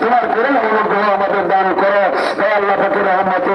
তোমার করুন অনুগ্রহ আমাদের দান করো। আল্লাহ পাকের রহমতের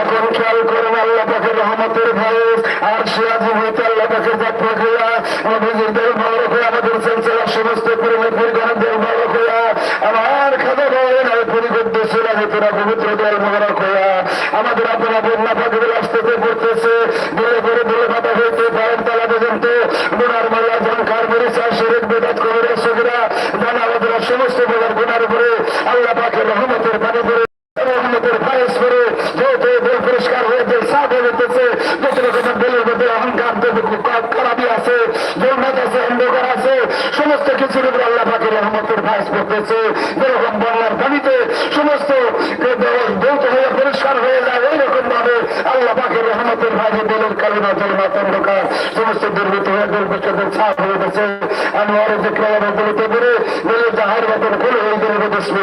এখন খেয়াল করুন আল্লাহ পাখের রহমতের ভয়ে আর সিরাজি হইতে আল্লাহ পাখের প্রক্রিয়া হইয়া নবীজিদের ভালো হয়ে আমাদের সিলসিলার সমস্ত পরিবার পরিজনদের ভালো হইয়া আমার খাদা ভাইয়ের আমি পরিবদ্ধ সিরাজি তোরা পবিত্র দল মোবারক হইয়া আমাদের আপনার বন্যা পাখিদের আসতে পড়তেছে বলে করে বলে বাধা হইতে পারেন তালা পর্যন্ত গুনার মাল্লা জনকার মরিচা শরীর বেদাত করে সগিরা জানা আমাদের সমস্ত বলার গুনার উপরে আল্লাহ পাখের রহমতের পানি করে রহমতের পায়েস করে যেহেতু বই পরিষ্কার হয়ে অহংকার খারাপি আছে আছে অন্ধকার আছে, সমস্ত কিছুর উপর আল্লাহ পাখির রহমতের ভাস করতেছে যেরকম বাংলার দাবিতে সমস্ত দৌত হয়ে পরিষ্কার হয়ে যায় এইরকম ভাবে আল্লাহ পাকের রহমতের ভাগে দিলের অন্ধকার, সমস্ত দুর্বৃত হয়ে দুর্বৃত্তদের ছাপ হয়ে গেছে। আমি আরও যে ক্রয় বলতে পারে বলে যাহার মতন খুলে হয়ে দিল বসবে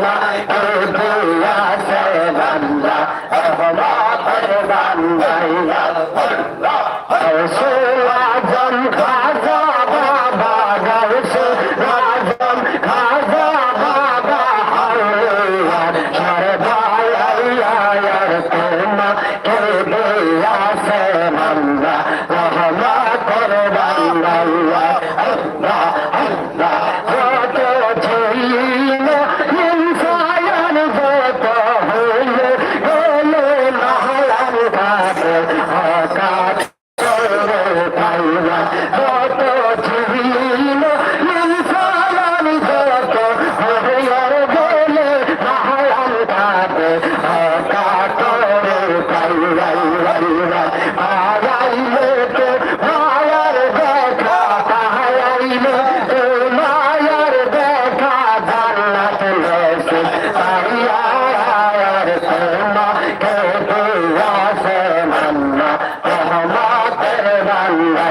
Bye.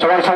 সবাই সবাই